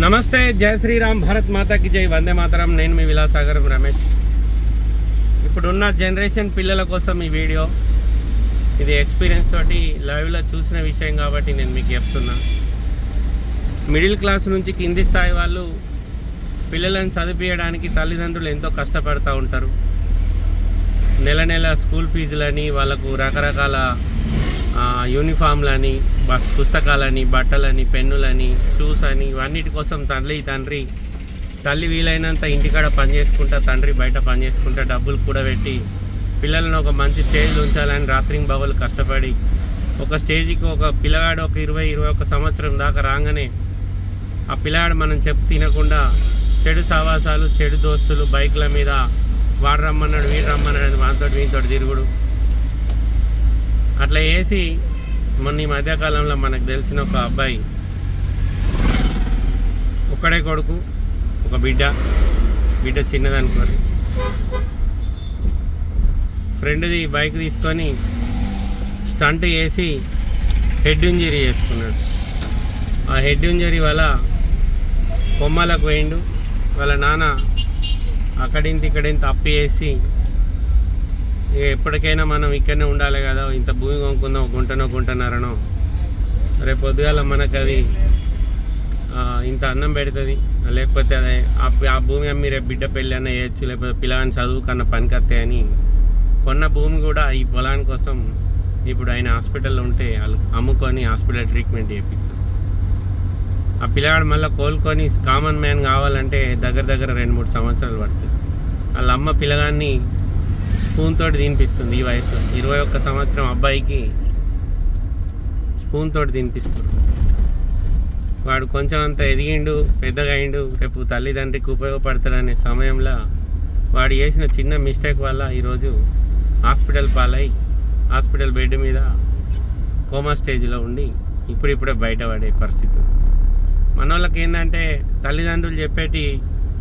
నమస్తే జయ శ్రీరామ్ భారత్ మాతాకి జై. వందే మాతరం నేను మీ విలాసాగరం రమేష్. ఇప్పుడున్న జనరేషన్ పిల్లల కోసం ఈ వీడియో. ఇది ఎక్స్పీరియన్స్ తోటి లైవ్లో చూసిన విషయం కాబట్టి నేను మీకు చెప్తున్నా. మిడిల్ క్లాస్ నుంచి కింది స్థాయి వాళ్ళు పిల్లలను చదివించడానికి తల్లిదండ్రులు ఎంతో కష్టపడుతూ ఉంటారు. నెల నెల స్కూల్ ఫీజులని వాళ్ళకు రకరకాల యూనిఫామ్లని పుస్తకాలని బట్టలని పెన్నులని షూస్ అని ఇవన్నిటి కోసం తల్లి తండ్రి తల్లి వీలైనంత ఇంటికాడ పని చేసుకుంటా తండ్రి బయట పని చేసుకుంటా డబ్బులు కూడా పెట్టి పిల్లలను ఒక మంచి స్టేజ్లో ఉంచాలని రాత్రి బవలు కష్టపడి ఒక స్టేజ్కి ఒక పిల్లగాడు ఒక ఇరవై ఇరవై ఒక సంవత్సరం దాకా రాగానే ఆ పిల్లగాడు మనం చెప్పు తినకుండా చెడు సావాసాలు చెడు దోస్తులు బైక్ల మీద వాడు రమ్మన్నాడు వీడు రమ్మన్నాడు అని వానితో తిరుగుడు. అట్లా వేసి మొన్న ఈ మధ్యకాలంలో మనకు తెలిసిన ఒక అబ్బాయి ఒక్కడే కొడుకు ఒక బిడ్డ బిడ్డ చిన్నదనుకోని ఫ్రెండ్ది బైక్ తీసుకొని స్టంట్ వేసి హెడ్ ఇంజరీ చేసుకున్నాడు. ఆ హెడ్ ఇంజరీ వల్ల బొమ్మలకు పోయిండు. వాళ్ళ నాన్న అక్కడింత ఇక్కడింత అప్పు వేసి ఎప్పటికైనా మనం ఇక్కడనే ఉండాలి కదా. ఇంత భూమి కొనుక్కుందాం గుంటనో గుంటన్నారనో రేపు పొద్దుగాల మనకు అది ఇంత అన్నం పెడుతుంది. లేకపోతే అదే ఆ భూమి అమ్మి రేపు బిడ్డ పెళ్ళి అన్న వేయచ్చు లేకపోతే పిల్లగాని చదువు కన్నా పనికొస్తాయి అని కొన్న భూమి కూడా ఈ పొలాని కోసం ఇప్పుడు ఆయన హాస్పిటల్లో ఉంటే వాళ్ళు అమ్ముకొని హాస్పిటల్ ట్రీట్మెంట్ చేపిస్తారు ఆ పిల్లగాడు మళ్ళీ కోలుకొని కామన్ మ్యాన్ కావాలంటే దగ్గర దగ్గర రెండు మూడు సంవత్సరాలు పడుతుంది. వాళ్ళ అమ్మ పిల్లగాన్ని స్పూన్ తోటి తినిపిస్తుంది ఈ వయసులో. ఇరవై ఒక్క సంవత్సరం అబ్బాయికి స్పూన్ తోటి తినిపిస్తుంది. వాడు కొంచెం అంత ఎదిగిండు పెద్దగా అయిండు రేపు తల్లిదండ్రికి ఉపయోగపడతాడనే సమయంలో వాడు చేసిన చిన్న మిస్టేక్ వల్ల ఈరోజు హాస్పిటల్ పాలై హాస్పిటల్ బెడ్ మీద కోమా స్టేజ్లో ఉండి ఇప్పుడిప్పుడే బయటపడే పరిస్థితి మన వాళ్ళకి ఏంటంటే తల్లిదండ్రులు చెప్పేటి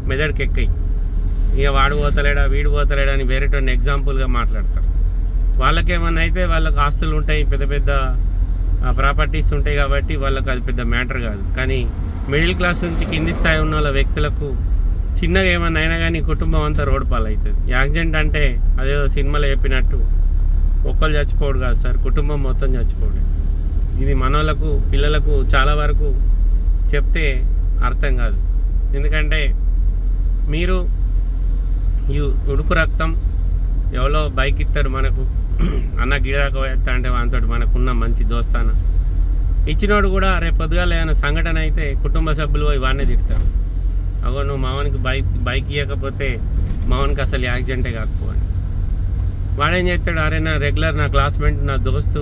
మెదడుకి ఎక్కాయి ఇక వాడు పోతలేడా వీడు పోతలేడా అని వేరేటోని ఎగ్జాంపుల్గా మాట్లాడతారు. వాళ్ళకేమన్నా అయితే వాళ్ళకి ఆస్తులు ఉంటాయి పెద్ద పెద్ద ప్రాపర్టీస్ ఉంటాయి కాబట్టి వాళ్ళకి అది పెద్ద మ్యాటర్ కాదు. కానీ మిడిల్ క్లాస్ నుంచి కింది స్థాయి ఉన్న వాళ్ళ వ్యక్తులకు చిన్నగా ఏమన్నా అయినా కానీ కుటుంబం అంతా రోడ్ పాలవుతుంది. యాక్సిడెంట్ అంటే అదేదో సినిమాలో చెప్పినట్టు ఒక్కరు చచ్చిపోడు కాదు సార్ కుటుంబం మొత్తం చచ్చిపోడు. ఇది మనోళ్ళకు పిల్లలకు చాలా వరకు చెప్తే అర్థం కాదు. ఎందుకంటే మీరు ఈ ఉడుకు రక్తం ఎవరో బైక్ ఇస్తాడు మనకు. అన్న గిడాక వేస్తా అంటే వానితో మనకున్న మంచి దోస్తాన. ఇచ్చినోడు కూడా రేపు పొద్దుగాల ఏమైనా సంఘటన అయితే కుటుంబ సభ్యులు ఇవన్నీ తిడతారు. అగో నువ్వు మావనికి బైక్ బైక్ ఇవ్వకపోతే మావనికి అసలు యాక్సిడెంటే కాకపోవాలి వాడేం చేస్తాడు? అరే నా రెగ్యులర్ నా క్లాస్మేట్ నా దోస్తు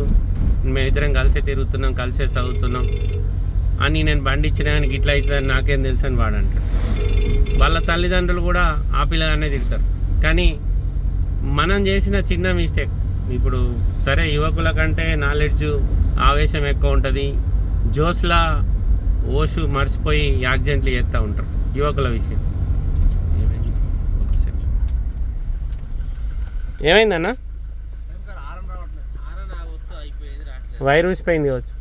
మేమిద్దరం కలిసే తిరుగుతున్నాం కలిసే చదువుతున్నాం. అని నేను బండి ఇచ్చిన కానీ ఇట్లా అవుతుందని నాకేం తెలుసు అని వాడు అంటాడు వాళ్ళ తల్లిదండ్రులు కూడా ఆ పిల్లగానే తిడతారు. కానీ మనం చేసిన చిన్న మిస్టేక్ ఇప్పుడు సరే యువకుల కంటే నాలెడ్జ్ ఆవేశం ఎక్కువ ఉంటుంది. జోస్లా ఓషు మర్చిపోయి యాక్సిడెంట్లు చేస్తూ ఉంటారు యువకుల విషయం. ఏమైందన్నా? వైర్ ఊసిపోయింది కావచ్చు.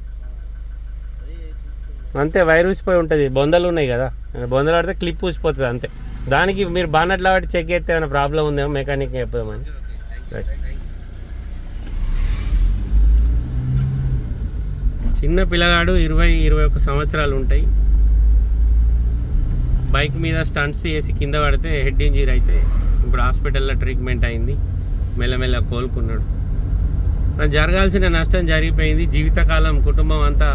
అంతే వైర్ ఊసిపోయి ఉంటుంది. బొందలు ఉన్నాయి కదా. బొందలు ఆడితే క్లిప్ ఊసిపోతుంది అంతే. దానికి మీరు బానట్లా వాటి చెక్ చేస్తే ఏమైనా ప్రాబ్లం ఉందేమో మెకానిక్ చెప్దామని. చిన్న పిల్లగాడు ఇరవై ఇరవై ఒక సంవత్సరాలు ఉంటాయి. బైక్ మీద స్టంట్స్ చేసి కింద పడితే హెడ్ ఇంజరీ అయితే ఇప్పుడు హాస్పిటల్లో ట్రీట్మెంట్ అయింది. మెల్లమెల్ల కోలుకున్నాడు. జరగాల్సిన నష్టం జరిగిపోయింది. జీవితకాలం కుటుంబం అంతా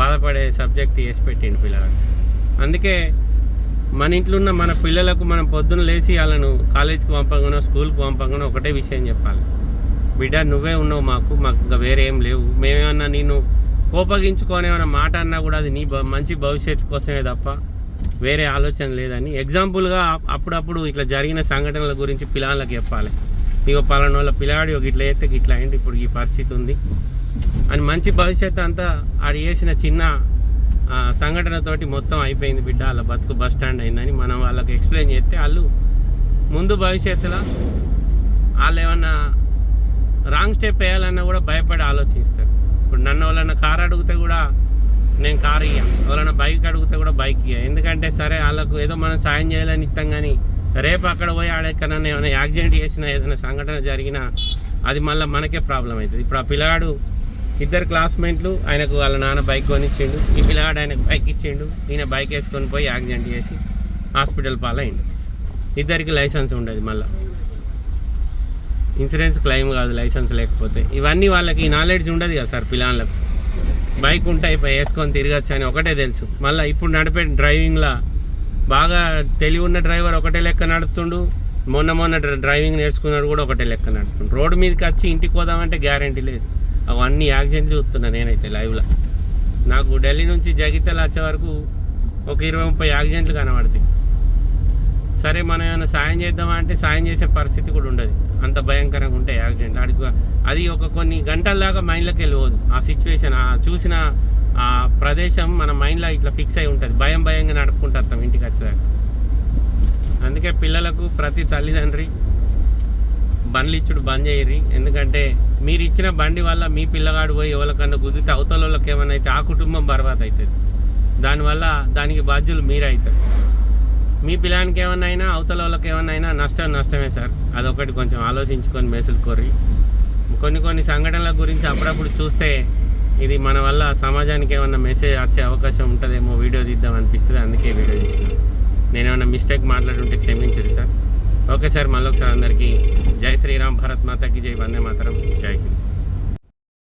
బాధపడే సబ్జెక్ట్ వేసి పెట్టిండు పిల్లలకు అందుకే మన ఇంట్లో ఉన్న మన పిల్లలకు మనం పొద్దున లేచి వాళ్ళను కాలేజీకి పంపంగానో స్కూల్కి పంపంగానో ఒకటే విషయం చెప్పాలి. బిడ్డ నువ్వే ఉన్నావు మాకు మాకు ఇంకా వేరే ఏం లేవు. మేమేమన్నా నేను కోపగించుకోనేమన్నా మాట అన్నా కూడా అది నీ మంచి భవిష్యత్తు కోసమే తప్ప వేరే ఆలోచన లేదని. ఎగ్జాంపుల్గా అప్పుడప్పుడు ఇట్లా జరిగిన సంఘటనల గురించి పిల్లలకు చెప్పాలి. ఇక పలానోళ్ళ పిల్లాడు ఒక ఇట్లా అయితే ఇట్లా అయింది ఇప్పుడు ఈ పరిస్థితి ఉంది. అని మంచి భవిష్యత్తు అంతా ఆడు చేసిన చిన్న సంఘటనతోటి మొత్తం అయిపోయింది బిడ్డ. వాళ్ళ బతుకు బస్ స్టాండ్ అయిందని మనం వాళ్ళకి ఎక్స్ప్లెయిన్ చేస్తే వాళ్ళు ముందు భవిష్యత్తులో వాళ్ళు ఏమన్నా రాంగ్ స్టెప్ వేయాలన్నా కూడా భయపడి ఆలోచిస్తారు. ఇప్పుడు నన్ను ఎవరైనా కారు అడిగితే కూడా నేను కారు ఇయ్యా. ఎవరైనా బైక్ అడిగితే కూడా బైక్ ఇయ్యా. ఎందుకంటే సరే వాళ్ళకు ఏదో మనం సాయం చేయాలని ఇస్తాం కానీ రేపు అక్కడ పోయి ఆడెక్కడన్నా ఏమైనా యాక్సిడెంట్ చేసినా ఏదైనా సంఘటన జరిగినా అది మళ్ళీ మనకే ప్రాబ్లం అవుతుంది. ఇప్పుడు ఆ పిల్లగాడు ఇద్దరు క్లాస్మేట్లు ఆయనకు వాళ్ళ నాన్న బైక్ కొనిచ్చిండు. ఈ పిల్లగాడు ఆయనకు బైక్ ఇచ్చిండు. ఈయన బైక్ వేసుకొని పోయి యాక్సిడెంట్ చేసి హాస్పిటల్ పాలైండు. ఇద్దరికి లైసెన్స్ ఉండదు మళ్ళీ. ఇన్సూరెన్స్ క్లెయిమ్ కాదు లైసెన్స్ లేకపోతే. ఇవన్నీ వాళ్ళకి నాలెడ్జ్ ఉండదు కదా సార్ పిల్లలకు. బైక్ ఉంటే వేసుకొని తిరగచ్చు అని ఒకటే తెలుసు. మళ్ళీ ఇప్పుడు నడిపే డ్రైవింగ్లో బాగా తెలివి ఉన్న డ్రైవర్ ఒకటే లెక్క నడుపుతుండు. మొన్న మొన్న డ్రైవింగ్ నేర్చుకున్నాడు కూడా ఒకటే లెక్క నడుపుతుండు. రోడ్డు మీదకి వచ్చి ఇంటికి పోదామంటే గ్యారంటీ లేదు. అవన్నీ యాక్సిడెంట్లు చూస్తున్నా నేనైతే లైవ్లో. నాకు ఢిల్లీ నుంచి జగిత్యాల వచ్చే వరకు ఒక ఇరవై ముప్పై యాక్సిడెంట్లు కనబడతాయి. సరే మనం ఏమైనా సాయం చేద్దామా అంటే సాయం చేసే పరిస్థితి కూడా ఉండదు. అంత భయంకరంగా ఉంటాయి యాక్సిడెంట్ అడిగి అది ఒక కొన్ని గంటల దాకా మైండ్లోకి వెళ్ళిపోదు. ఆ సిచ్యువేషన్ ఆ చూసిన ఆ ప్రదేశం మన మైండ్లో ఇట్లా ఫిక్స్ అయి ఉంటుంది. భయం భయంగా నడుపుకుంటూ ఇంటికి వచ్చేదాకా. అందుకే పిల్లలకు ప్రతి తల్లిదండ్రి బండ్లు ఇచ్చుడు బంద్ చేయరు ఎందుకంటే మీరు ఇచ్చిన బండి వల్ల మీ పిల్లగాడు పోయి ఎవరికన్నా కుదిరితే అవతల వాళ్ళకి ఏమైనా అయితే ఆ కుటుంబం బర్బాద్ అవుతుంది దానివల్ల దానికి బాధ్యులు మీరే అవుతారు మీ పిల్లానికి ఏమన్నా అయినా అవతల వాళ్ళకి ఏమన్నా అయినా నష్టం నష్టమే సార్. అదొకటి కొంచెం ఆలోచించుకొని మేసులు కోరి కొన్ని కొన్ని సంఘటనల గురించి అప్పుడప్పుడు చూస్తే ఇది మన వల్ల సమాజానికి ఏమన్నా మెసేజ్ వచ్చే అవకాశం ఉంటుందేమో వీడియో తీద్దాం అనిపిస్తుంది. అందుకే వీడియో తీస్తున్నాను నేను ఏమైనా మిస్టేక్ మాట్లాడుంటే క్షమించదు సార్. ఓకే సార్ మళ్ళీ ఒకసారి అందరికీ జై శ్రీరామ్ భారత్ మాతకి జై వందే మాతరం జై హింద్